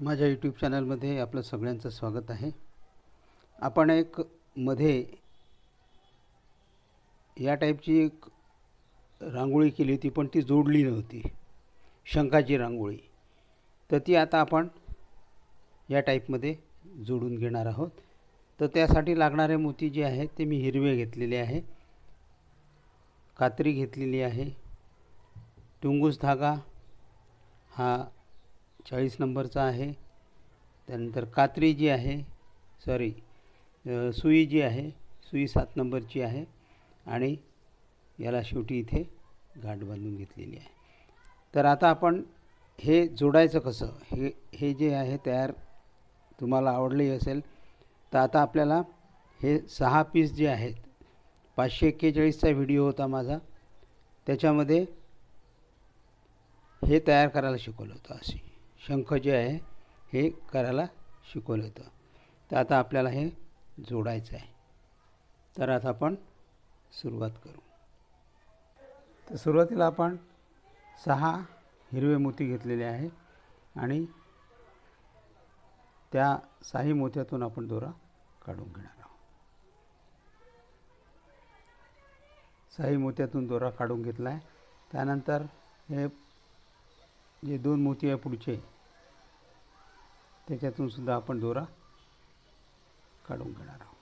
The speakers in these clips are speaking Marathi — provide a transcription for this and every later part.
माझ्या यूट्यूब चॅनलमध्ये आपलं सगळ्यांचं स्वागत आहे. आपण एक मध्ये या टाईपची एक रांगोळी केली होती पण ती जोडली नव्हती. शंखाची रांगोळी. तर ती आता आपण या टाईपमध्ये जोडून घेणार आहोत. तर त्यासाठी लागणारे मोती जे आहेत ते मी हिरवे घेतलेले आहे. कात्री घेतलेली आहे. टुंगूस धागा हा चाळीस नंबरचा आहे. त्यानंतर कात्री जी आहे सॉरी सुई जी आहे सुई सात नंबरची आहे आणि याला शेवटी इथे गाठ बांधून घेतलेली आहे. तर आता आपण हे जोडायचं कसं? हे हे जे आहे तयार तुम्हाला आवडले असेल तर आता आपल्याला हे सहा पीस जे आहेत पाचशे एक्केचाळीसचा व्हिडिओ होता माझा त्याच्यामध्ये हे तयार करायला शिकवलं होतं अशी. शंख जे आहे हे करायला शिकवलं होतं. तर आता आपल्याला हे जोडायचं आहे. तर आता आपण सुरुवात करू. तर सुरुवातीला आपण सहा हिरवे मोती घेतलेले आहे आणि त्या साही मोत्यातून आपण दोरा काढून घेणार आहोत. साही मोत्यातून दोरा काढून घेतला आहे. त्यानंतर हे जे दोन मोती आहे पुढचे त्याच्यातून सुद्धा आपण दोरा काढून घेणार आहोत.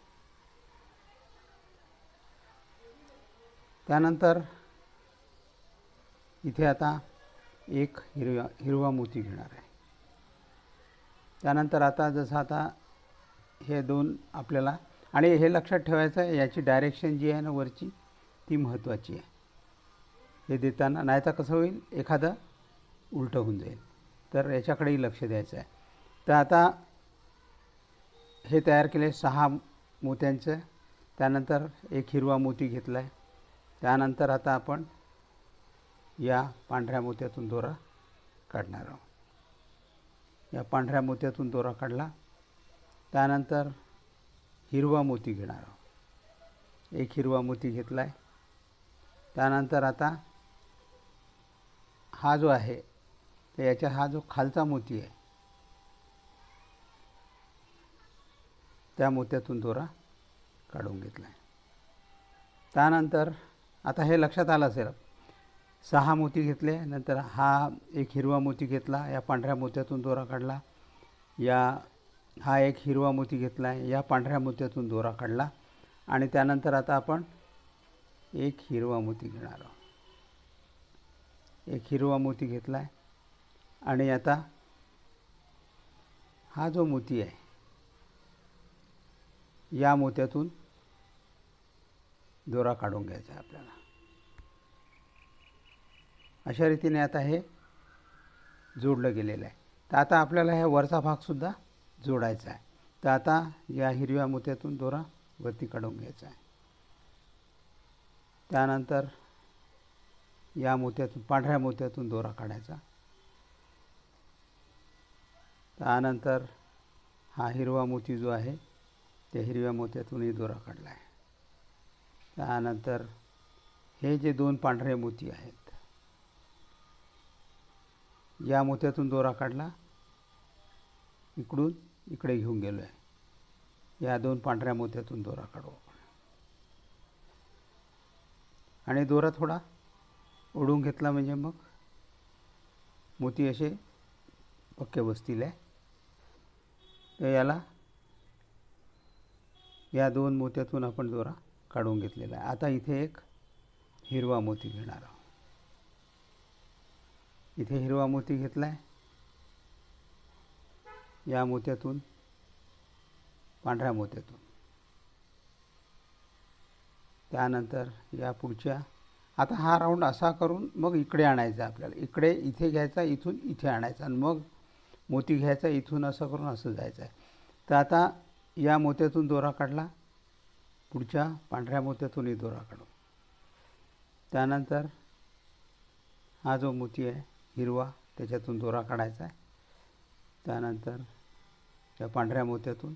त्यानंतर इथे आता एक हिरव्या हिरवा मोती घेणार आहे. त्यानंतर आता जसं आता हे दोन आपल्याला आणि हे लक्षात ठेवायचं आहे याची डायरेक्शन जी आहे ना वरची ती महत्त्वाची आहे. हे देताना नाही तर कसं होईल एखादं उलटं होऊन जाईल. तर याच्याकडेही लक्ष द्यायचं आहे. तर आता हे तयार केले सहा मोत्यांचं. त्यानंतर एक हिरवा मोती घेतला आहे त्यानंतर आता आपण या पांढऱ्या मोत्यातून दोरा काढणार आहोत. या पांढऱ्या मोत्यातून दोरा काढला. त्यानंतर हिरवा मोती घेणार आहोत. एक हिरवा मोती घेतला आहे त्यानंतर आता हा जो आहे तर याच्या हा जो खालचा मोती आहे त्या मोत्यातून दोरा काढून घेतला आहे त्यानंतर आता हे लक्षात आलं असेल सहा मोती घेतले नंतर हा एक हिरवा मोती घेतला या पांढऱ्या मोत्यातून दोरा काढला या हा एक हिरवा मोती घेतला आहे या पांढऱ्या मोत्यातून दोरा काढला आणि त्यानंतर आता आपण एक हिरवा मोती घेणार आहोत. एक हिरवा मोती घेतला आहे आणि आता हा जो मोती आहे या मोत्यातून दोरा काढून घ्यायचा आहे आपल्याला. अशा रीतीने आता हे जोडलं गेलेलं आहे. तर आता आपल्याला ह्या वरचा भागसुद्धा जोडायचा आहे. तर आता या हिरव्या मोत्यातून दोरा वरती काढून घ्यायचा आहे. त्यानंतर या मोत्यातून पांढऱ्या मोत्यातून दोरा काढायचा. त्यानंतर हा हिरवा मोती जो आहे त्या हिरव्या मोत्यातूनही दोरा काढला आहे त्यानंतर हे जे दोन पांढरे मोती आहेत या मोत्यातून दोरा काढला इकडून इकडे घेऊन गेलो आहे या दोन पांढऱ्या मोत्यातून दोरा काढू आणि दोरा थोडा ओढून घेतला म्हणजे मग मोती असे पक्के बसतील आहे. तर याला या दोन मोत्यातून आपण दोरा काढून घेतलेला आहे. आता इथे एक हिरवा मोती घेणार आहोत. इथे हिरवा मोती घेतला आहे या मोत्यातून पांढऱ्या मोत्यातून. त्यानंतर या पुढच्या आता हा राऊंड असा करून मग इकडे आणायचा आपल्याला. इकडे इथे घ्यायचा इथून इथे आणायचा. आणि मग मोती घ्यायचा इथून असं करून असं जायचं आहे. तर आता या मोत्यातून दोरा काढला. पुढच्या पांढऱ्या मोत्यातूनही दोरा काढू. त्यानंतर हा जो मोती आहे हिरवा त्याच्यातून दोरा काढायचा आहे. त्यानंतर या पांढऱ्या मोत्यातून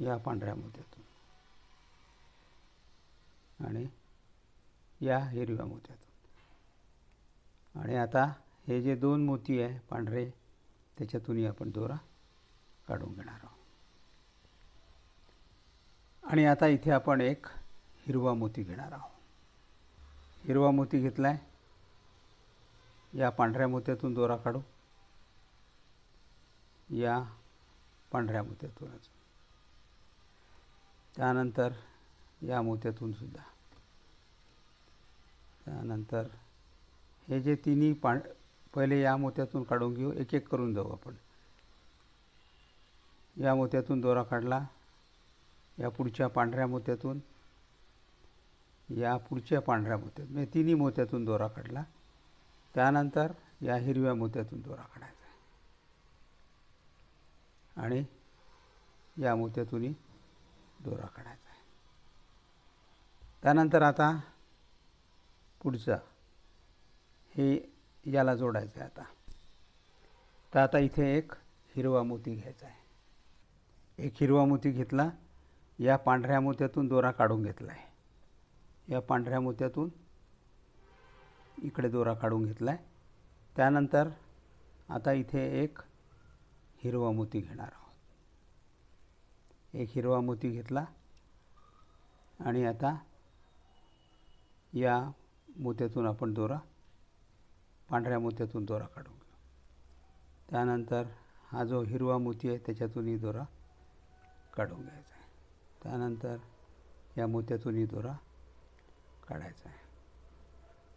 या पांढऱ्या मोत्यातून आणि या हिरव्या मोत्यातून. आणि आता हे जे दोन मोती आहे पांढरे त्याच्यातूनही आपण दोरा काढून घेणार आहोत. आणि आता इथे आपण एक हिरवा मोती घेणार आहोत. हिरवा मोती घेतला आहे या पांढऱ्या मोत्यातून दोरा काढू. या पांढऱ्या मोत्यातूनच. त्यानंतर या मोत्यातून सुद्धा. त्यानंतर हे जे तिन्ही पां पहिले या मोत्यातून काढून घेऊ एक एक करून जाऊ आपण. या मोत्यातून दोरा काढला या पुढच्या पांढऱ्या मोत्यातून या पुढच्या पांढऱ्या मोत्यात म्हणजे तिन्ही मोत्यातून दोरा काढला. त्यानंतर या हिरव्या मोत्यातून दोरा काढायचा. आहे आणि या मोत्यातूनही दोरा काढायचा. आहे त्यानंतर आता पुढचा हे याला जोडायचं आहे आता. तर आता इथे एक हिरवा मोती घ्यायचा आहे. एक हिरवा मोती घेतला या पांढऱ्या मोत्यातून दोरा काढून घेतला आहे या पांढऱ्या मोत्यातून इकडे दोरा काढून घेतला आहे त्यानंतर आता इथे एक हिरवा मोती घेणार आहोत. एक हिरवा मोती घेतला आणि आता या मोत्यातून आपण दोरा पांढऱ्या मोत्यातून दोरा काढून घेऊ. त्यानंतर हा जो हिरवा मोती आहे त्याच्यातूनही दोरा काढून घ्यायचा आहे. त्यानंतर या मोत्यातूनही दोरा काढायचा आहे.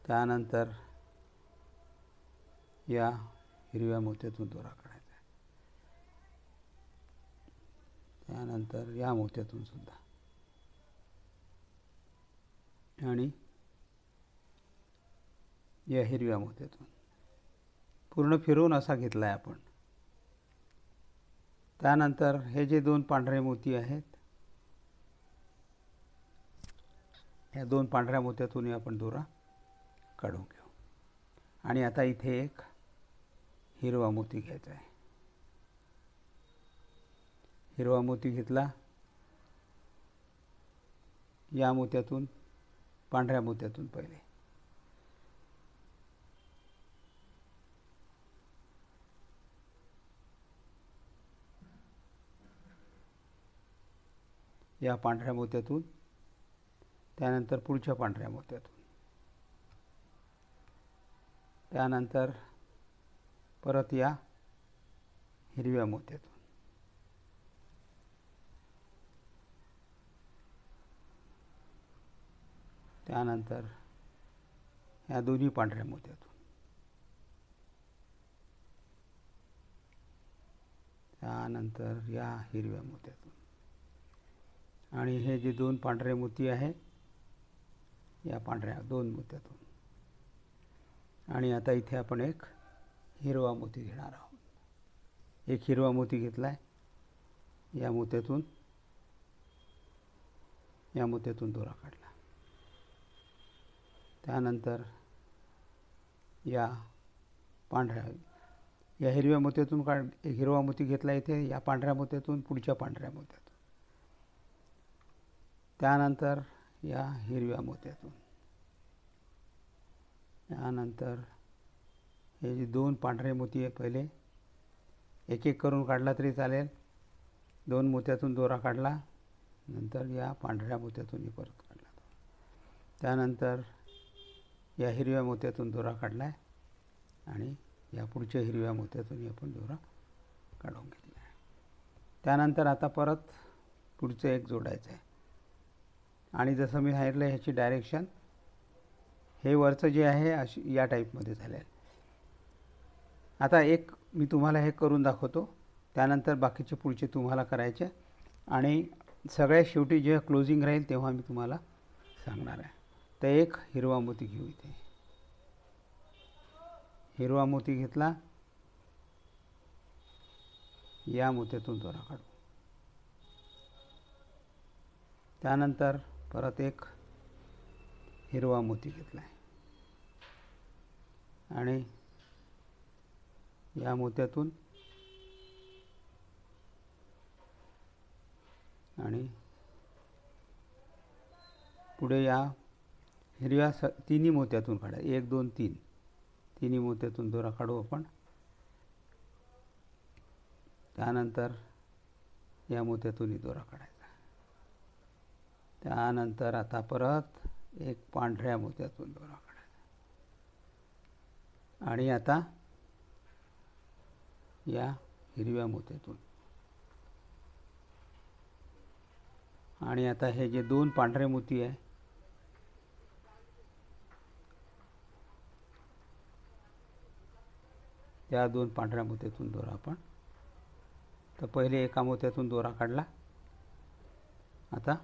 त्यानंतर या हिरव्या मोत्यातून दोरा काढायचा आहे. त्यानंतर या मोत्यातून सुद्धा. आणि या हिरव्या मोत्यातून. पूर्ण फिरवून असा घेतला आहे आपण. त्यानंतर हे जे दोन पांढरे मोती आहेत या दोन पांढऱ्या मोत्यातूनही आपण दोरा काढून घेऊ. आणि आता इथे एक हिरवा मोती घ्यायचा आहे. हिरवा मोती घेतला. या मोत्यातून पांढऱ्या मोत्यातून पहिले. या पांढऱ्या मोत्यातून त्यानंतर पुढच्या पांढऱ्या मोत्यातून. त्यानंतर परत या हिरव्या मोत्यातून. त्यानंतर या दोन्ही पांढऱ्या मोत्यातून. त्यानंतर या हिरव्या मोत्यातून. आणि हे जे दोन पांढरे मोती आहे या पांढऱ्या दोन मोत्यातून. आणि आता इथे आपण एक हिरवा मोती घेणार आहोत. एक हिरवा मोती घेतला आहे या मोत्यातून या मोत्यातून दोरा काढला. त्यानंतर या पांढऱ्या या हिरव्या मोत्यातून काढ एक हिरवा मोती घेतला इथे या पांढऱ्या मोत्यातून पुढच्या पांढऱ्या मोत्यातून. त्यानंतर या हिरव्या मोत्यातून. त्यानंतर हे जे दोन पांढरे मोती आहे पहिले एक एक करून काढला तरी चालेल. दोन मोत्यातून दोरा काढला नंतर या पांढऱ्या मोत्यातूनही परत काढला. त्यानंतर या हिरव्या मोत्यातून दोरा काढला आहे आणि या पुढच्या हिरव्या मोत्यातूनही आपण दोरा काढून घेतला आहे त्यानंतर आता परत पुढचं एक जोडायचं आहे आणि जसं मी सांगितलं ह्याची डायरेक्शन हे वरचं जे आहे अशी या टाईपमध्ये झालं आहे. आता एक मी तुम्हाला हे करून दाखवतो. त्यानंतर बाकीचे पुढचे तुम्हाला करायचे. आणि सगळ्या शेवटी जेव्हा क्लोजिंग राहील तेव्हा मी तुम्हाला सांगणार आहे. तर एक हिरवा मोती घेऊ इथे. हिरवा मोती घेतला. या मोत्यातून दोरा काढू. त्यानंतर परत एक हिरवा मोती घेतला आहे आणि या मोत्यातून आणि पुढे या हिरव्या स तिन्ही मोत्यातून काढा. एक दोन तीन. तिन्ही मोत्यातून दोरा काढू आपण. त्यानंतर या मोत्यातूनही दोरा काढायचा. त्यानंतर आता परत एक पांढऱ्या मोत्यातून दोरा काढायचा आणि आता या हिरव्या मोत्यातून. आणि आता हे जे दोन पांढरे मोती आहे त्या दोन पांढऱ्या मोत्यातून दोरा आपण. तर पहिले एका मोत्यातून दोरा काढला. आता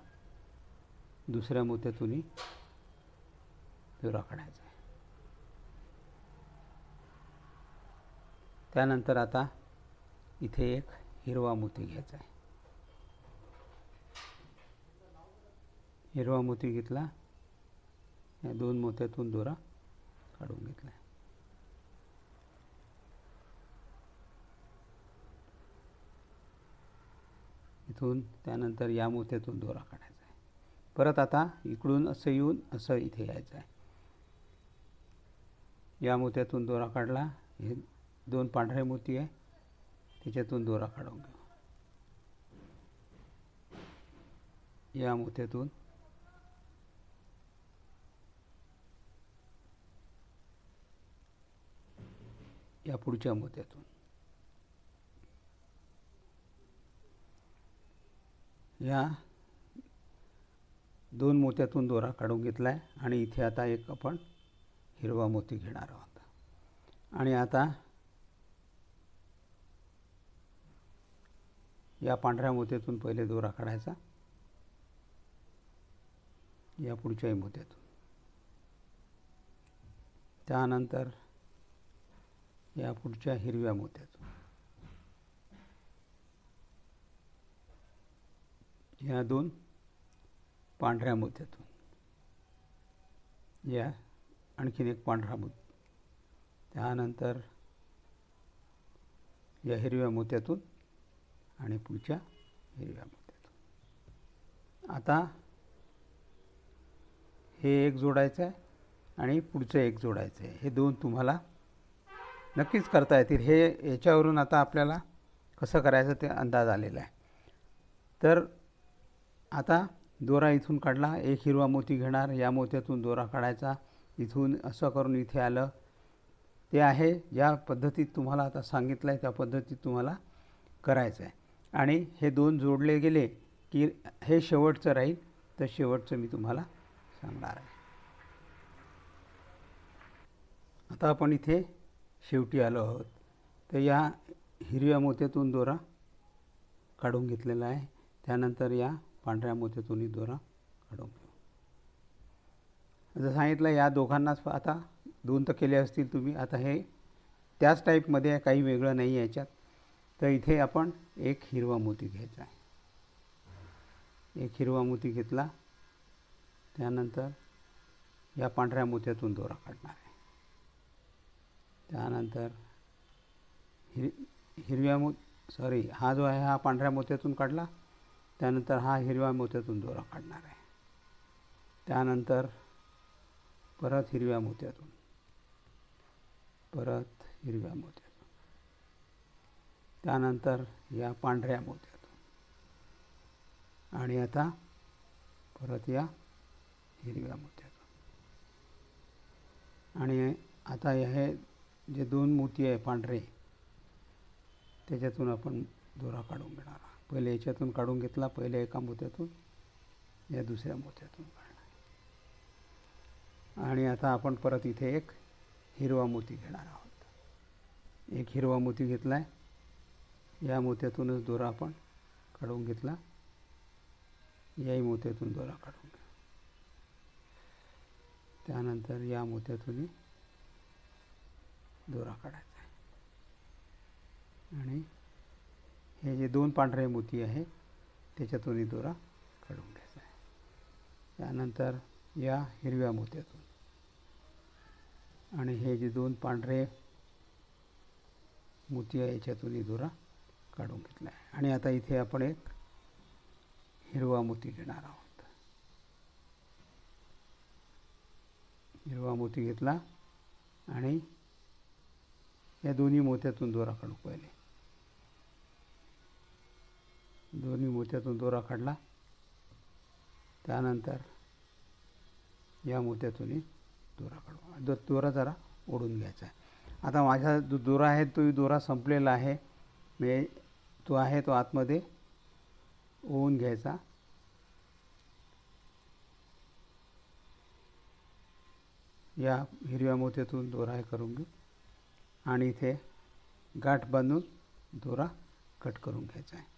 दुसऱ्या मोत्यातूनही दोरा काढायचा आहे. त्यानंतर आता इथे एक हिरवा मोती घ्यायचा आहे. हिरवा मोती घेतला या दोन मोत्यातून दोरा काढून घेतला इथून त्यानंतर या मोत्यातून दोरा काढायचा परत आता इकडून असं येऊन असं इथे यायचं आहे. या मोत्यातून दोरा काढला. हे दोन पांढरे मोती आहे. त्याच्यातून दोरा काढून घेऊ. या मोत्यातून या पुढच्या मोत्यातून. या दोन मोत्यातून दोरा काढून घेतला आहे आणि इथे आता एक आपण हिरवा मोती घेणार आहोत. आणि आता या पांढऱ्या मोत्यातून पहिले दोरा काढायचा. या पुढच्याही मोत्यातून. त्यानंतर या पुढच्या हिरव्या मोत्यातून. या दोन पांढऱ्या मोत्यातून या आणखीन एक पांढरा मोत त्यानंतर या हिरव्या मोत्यातून आणि पुढच्या हिरव्या मोत्यातून आता हे एक जोडायचं आहे आणि पुढचं एक जोडायचं आहे हे दोन तुम्हाला नक्कीच करता येतील. हे याच्यावरून आता आपल्याला कसं करायचं ते अंदाज आलेला आहे. तर आता दोरा इथून काढला. एक हिरवा मोती घेणार. या मोत्यातून दोरा काढायचा. इथून असं करून इथे आलं. ते आहे. ज्या पद्धतीत तुम्हाला आता सांगितलं आहे त्या पद्धतीत तुम्हाला करायचं आहे आणि हे दोन जोडले गेले की हे शेवटचं राहील. तर शेवटचं मी तुम्हाला सांगणार आहे. आता आपण इथे शेवटी आलो आहोत. तर या हिरव्या मोत्यातून दोरा काढून घेतलेला आहे. त्यानंतर या पांढऱ्या मोत्यातूनही दोरा काढून घेऊ जसं सांगितलं या दोघांनाच आता दोन तर केले असतील तुम्ही. आता हे त्याच टाईपमध्ये काही वेगळं नाही आहे याच्यात. तर इथे आपण एक हिरवा मोती घ्यायचा आहे. एक हिरवा मोती घेतला. त्यानंतर या पांढऱ्या मोत्यातून दोरा काढणार आहे. त्यानंतर हिर हिरव्या मो सॉरी हा जो आहे हा पांढऱ्या मोत्यातून काढला. त्यानंतर हा हिरव्या मोत्यातून दोरा काढणार आहे. त्यानंतर परत हिरव्या मोत्यातून. परत हिरव्या मोत्यातून. त्यानंतर या पांढऱ्या मोत्यातून. आणि आता परत या हिरव्या मोत्यातून. आणि आता हे जे दोन मोती आहे पांढरे त्याच्यातून आपण दोरा काढून घेणार आहोत. पहिले याच्यातून काढून घेतला पहिले एका मोत्यातून या दुसऱ्या मोत्यातून काढणार आणि आता आपण परत इथे एक हिरवा मोती घेणार आहोत. एक हिरवा मोती घेतला आहे या मोत्यातूनच दोरा आपण काढून घेतला. याही मोत्यातून दोरा काढून घ्या. त्यानंतर या मोत्यातूनही दोरा काढायचा आहे. आणि हे जे दोन पांढरे मोती आहे त्याच्यातूनही दोरा काढून घ्यायचा आहे. त्यानंतर या हिरव्या मोत्यातून. आणि हे जे दोन पांढरे मोती आहे याच्यातूनही दोरा काढून घेतला आहे. आणि आता इथे आपण एक हिरवा मोती घेणार आहोत. हिरवा मोती घेतला आणि या दोन्ही मोत्यातून दोरा काढू पहिले. दोन्ही मोत्यातून दोरा काढला. त्यानंतर या मोत्यातूनही दोरा काढू. दो दोरा जरा ओढून घ्यायचा आहे. आता माझा जो दोरा आहे तो दोरा संपलेला आहे. मी तो आहे तो आतमध्ये ओवून घ्यायचा. या हिरव्या मोत्यातून दोरा हे करून घेऊ. आणि इथे गाठ बांधून दोरा कट करून घ्यायचा आहे.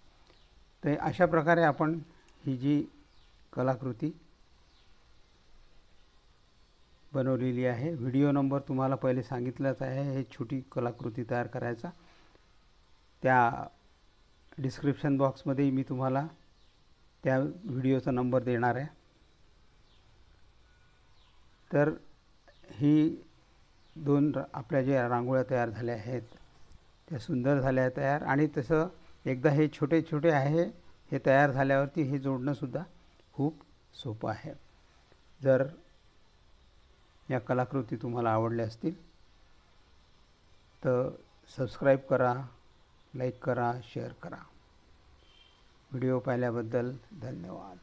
तर अशा प्रकारे आपण ही जी कलाकृती बनवलेली आहे व्हिडिओ नंबर तुम्हाला पहिले सांगितलाच आहे हे छोटी कलाकृती तयार करायचा. त्या डिस्क्रिप्शन बॉक्समध्ये मी तुम्हाला त्या व्हिडिओचा नंबर देणार आहे. तर ही दोन आपल्या ज्या रांगोळ्या तयार झाल्या आहेत त्या सुंदर झाल्या तयार आणि तसं एकदा हे छोटे छोटे आहे हे तयार झाल्यावरती हे जोडणंसुद्धा खूप सोपं आहे. जर या कलाकृती तुम्हाला आवडल्या असतील तर सबस्क्राईब करा लाईक करा शेअर करा. व्हिडिओ पाहिल्याबद्दल धन्यवाद.